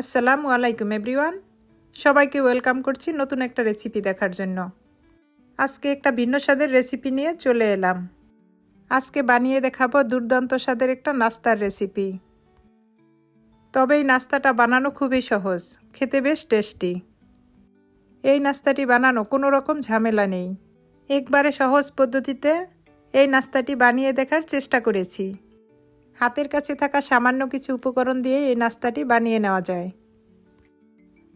আসসালামু আলাইকুম, এভরিওয়ান। সবাইকে ওয়েলকাম করছি নতুন একটা রেসিপি দেখার জন্য। আজকে একটা ভিন্ন স্বাদের রেসিপি নিয়ে চলে এলাম। আজকে বানিয়ে দেখাবো দুর্দান্ত স্বাদের একটা নাস্তার রেসিপি। তবে এই নাস্তাটা বানানো খুবই সহজ, খেতে বেশ টেস্টি। এই নাস্তাটি বানানো কোনো রকম ঝামেলা নেই। একবারে সহজ পদ্ধতিতে এই নাস্তাটি বানিয়ে দেখার চেষ্টা করেছি। হাতের কাছে থাকা সামান্য কিছু উপকরণ দিয়ে এই নাস্তাটি বানিয়ে নেওয়া যায়।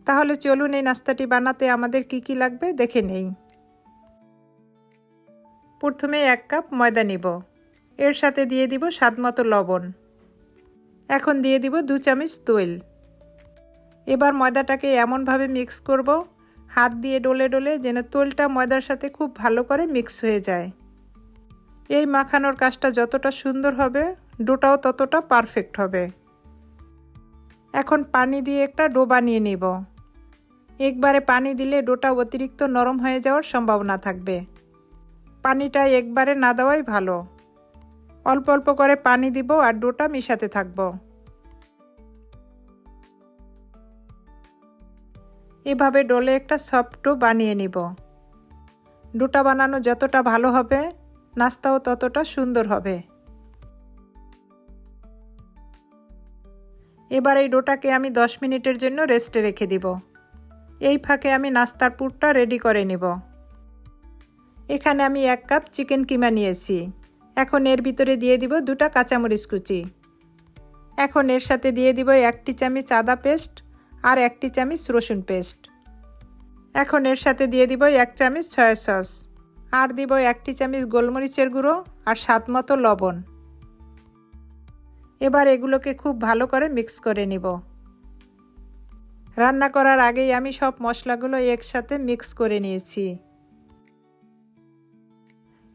তাহলে চলুন এই নাস্তাটি বানাতে আমাদের কি কি লাগবে দেখে নেই। প্রথমে এক কাপ ময়দা নিব। এর সাথে দিয়ে দিব স্বাদমতো লবণ। এখন দিয়ে দিব দু চামচ তৈল। এবার ময়দাটাকে এমনভাবে মিক্স করব, হাত দিয়ে ডলে ডলে যেন তৈলটা ময়দার সাথে খুব ভালো করে মিক্স হয়ে যায়। এই মাখানোর কাজটা যতটা সুন্দর হবে ডোটাও ততটা পারফেক্ট হবে। এখন পানি দিয়ে একটা ডো বানিয়ে নিব। একবারে পানি দিলে ডোটা অতিরিক্ত নরম হয়ে যাওয়ার সম্ভাবনা থাকবে। পানিটা একবারে না দেওয়াই ভালো। অল্প অল্প করে পানি দিব আর ডোটা মিশাতে থাকব। এভাবে ডোলে একটা সফট ডো বানিয়ে নিব। ডোটা বানানো যতটা ভালো হবে, নাস্তাও ততটা সুন্দর হবে। এবার এই ডোটাকে আমি 10 মিনিটের জন্য রেস্টে রেখে দিব। এই ফাঁকে আমি নাস্তার পুরটা রেডি করে নিব। এখানে আমি এক কাপ চিকেন কিমা নিয়েছি। এখন এর ভিতরে দিয়ে দিব দুটা কাঁচামরিচ কুচি। এখন এর সাথে দিয়ে দিব একটি চামচ আদা পেস্ট আর একটি চামচ রসুন পেস্ট। এখন এর সাথে দিয়ে দিব এক চামচ সয়া সস। আর দিব একটি চামচ গোলমরিচের গুঁড়ো আর স্বাদ মতো লবণ। এবার এগুলোকে খুব ভালো করে মিক্স করে নিব। রান্না করার আগেই আমি সব মশলাগুলো একসাথে মিক্স করে নিয়েছি।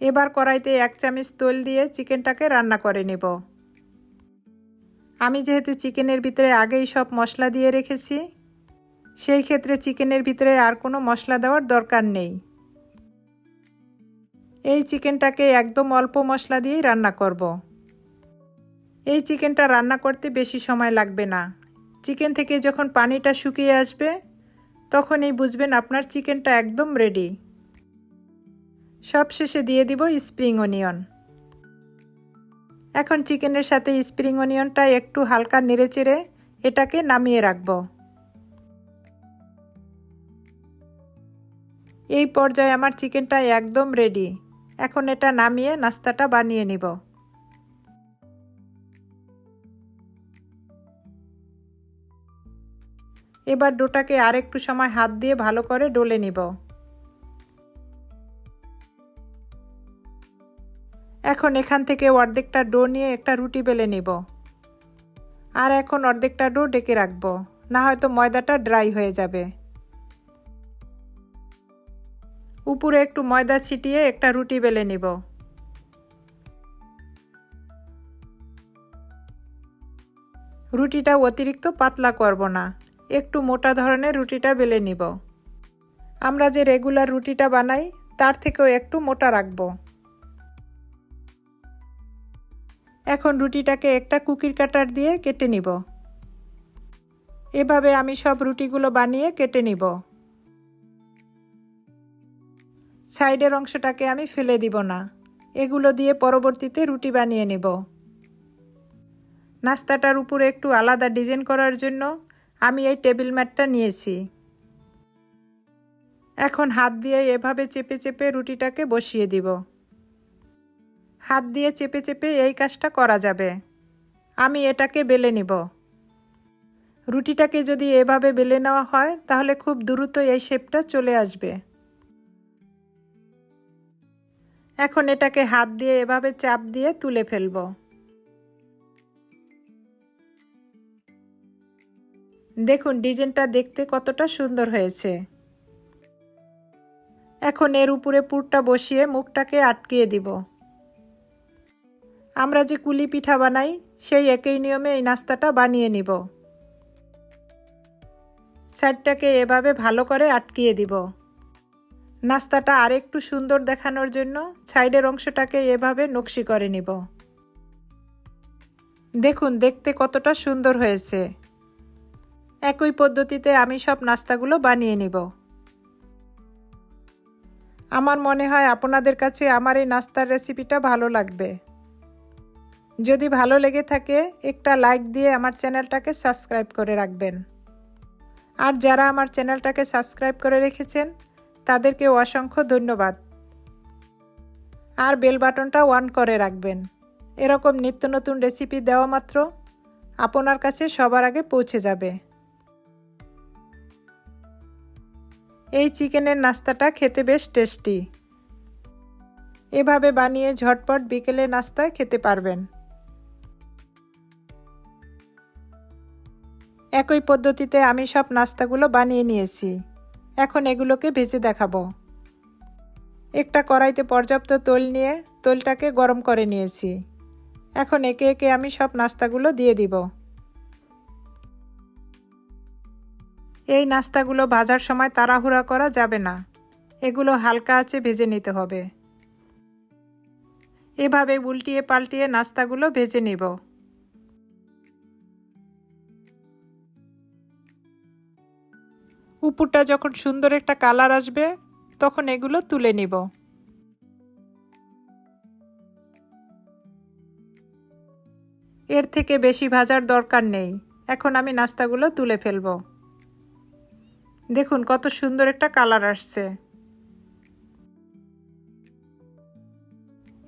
এবার কড়াইতে এক চামচ তেল দিয়ে চিকেনটাকে রান্না করে নেব। আমি যেহেতু চিকেনের ভিতরে আগেই সব মশলা দিয়ে রেখেছি, সেই ক্ষেত্রে চিকেনের ভিতরে আর কোনো মশলা দেওয়ার দরকার নেই। এই চিকেনটাকে একদম অল্প মশলা দিয়েই রান্না করব। এই চিকেনটা রান্না করতে বেশি সময় লাগবে না। চিকেন থেকে যখন পানিটা শুকিয়ে আসবে, তখনই বুঝবেন আপনার চিকেনটা একদম রেডি সব শেষে দিয়ে দিব স্প্রিং অনিয়ন এখন চিকেনের সাথে স্প্রিং অনিয়নটা একটু হালকা নেড়েচেড়ে এটাকে নামিয়ে রাখব। এই পর্যায়ে আমার চিকেনটা একদম রেডি এখন এটা নামিয়ে নাস্তাটা বানিয়ে নিব। এবার ডোটাকে আর একটু সময় হাত দিয়ে ভালো করে ডলে নিব। এখন এখান থেকে অর্ধেকটা ডো নিয়ে একটা রুটি বেলে নিব। আর এখন অর্ধেকটা ডো ডেকে রাখব, না হয়তো ময়দাটা ড্রাই হয়ে যাবে। উপরে একটু ময়দা ছিটিয়ে একটা রুটি বেলে নিব। রুটিটা অতিরিক্ত পাতলা করব না। একটু মোটা ধরনের রুটিটা বেলে নিব। আমরা যে রেগুলার রুটিটা বানাই, তার থেকেও একটু মোটা রাখব। এখন রুটিটাকে একটা কুকির কাটার দিয়ে কেটে নিব। এভাবে আমি সব রুটিগুলো বানিয়ে কেটে নিব। সাইডের অংশটাকে আমি ফেলে দিব না। এগুলো দিয়ে পরবর্তীতে রুটি বানিয়ে নেব। নাস্তাটার উপরে একটু আলাদা ডিজাইন করার জন্য আমি এই টেবিল ম্যাটটা নিয়েছি। এখন হাত দিয়ে এভাবে চেপে চেপে রুটিটাকে বসিয়ে দিব। হাত দিয়ে চেপে চেপে এই কাজটা করা যাবে। আমি এটাকে বেলে নিব। রুটিটাকে যদি এভাবে বেলে নেওয়া হয়, তাহলে খুব দ্রুত এই শেপটা চলে আসবে। এখন এটাকে হাত দিয়ে এভাবে চাপ দিয়ে তুলে ফেলব। দেখুন, ডিজাইনটা দেখতে কতটা সুন্দর হয়েছে। এখন এর উপরে পুরটা বসিয়ে মুখটাকে আটকিয়ে দিব। আমরা যে কুলি পিঠা বানাই, সেই একই নিয়মে এই নাস্তাটা বানিয়ে নিব। সাইডটাকে এভাবে ভালো করে আটকিয়ে দিব। নাস্তাটা আর একটু সুন্দর দেখানোর জন্য সাইডের অংশটাকে এভাবে নকশি করে নিব। দেখুন, দেখতে কতটা সুন্দর হয়েছে। একই পদ্ধতিতে আমি সব নাস্তাগুলো বানিয়ে নিব। আমার মনে হয় আপনাদের কাছে আমার এই নাস্তার রেসিপিটা ভালো লাগবে। যদি ভালো লেগে থাকে, একটা লাইক দিয়ে আমার চ্যানেলটাকে সাবস্ক্রাইব করে রাখবেন। আর যারা আমার চ্যানেলটাকে সাবস্ক্রাইব করে রেখেছেন, তাদেরকে অসংখ্য ধন্যবাদ। আর বেল বাটনটা অন করে রাখবেন। এরকম নিত্য নতুন রেসিপি দেওয়া মাত্র আপনার কাছে সবার আগে পৌঁছে যাবে। এই চিকেনের নাস্তাটা খেতে বেশ টেস্টি। এভাবে বানিয়ে ঝটপট বিকেলে নাস্তায় খেতে পারবেন। একই পদ্ধতিতে আমি সব নাস্তাগুলো বানিয়ে নিয়েছি। এখন এগুলোকে ভেজে দেখাবো। একটা কড়াইতে পর্যাপ্ত তৈল নিয়ে তৈলটাকে গরম করে নিয়েছি। এখন একে একে আমি সব নাস্তাগুলো দিয়ে দিব। এই নাস্তাগুলো ভাজার সময় তাড়াহুড়া করা যাবে না। এগুলো হালকা আছে ভেজে নিতে হবে। এভাবে উল্টিয়ে পাল্টিয়ে নাস্তাগুলো ভেজে নিব। উপরটা যখন সুন্দর একটা কালার আসবে, তখন এগুলো তুলে নিব। এর থেকে বেশি ভাজার দরকার নেই। এখন আমি নাস্তাগুলো তুলে ফেলব। দেখুন, কত সুন্দর একটা কালার আসছে।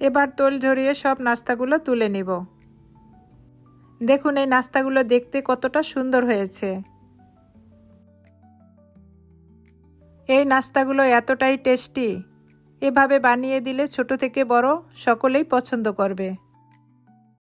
এবার তোল ঝরিয়ে সব নাস্তাগুলো তুলে নিব। দেখুন, এই নাস্তাগুলো দেখতে কতটা সুন্দর হয়েছে। এই নাস্তাগুলো এতটাই টেস্টি। এভাবে বানিয়ে দিলে ছোট থেকে বড় সকলেই পছন্দ করবে।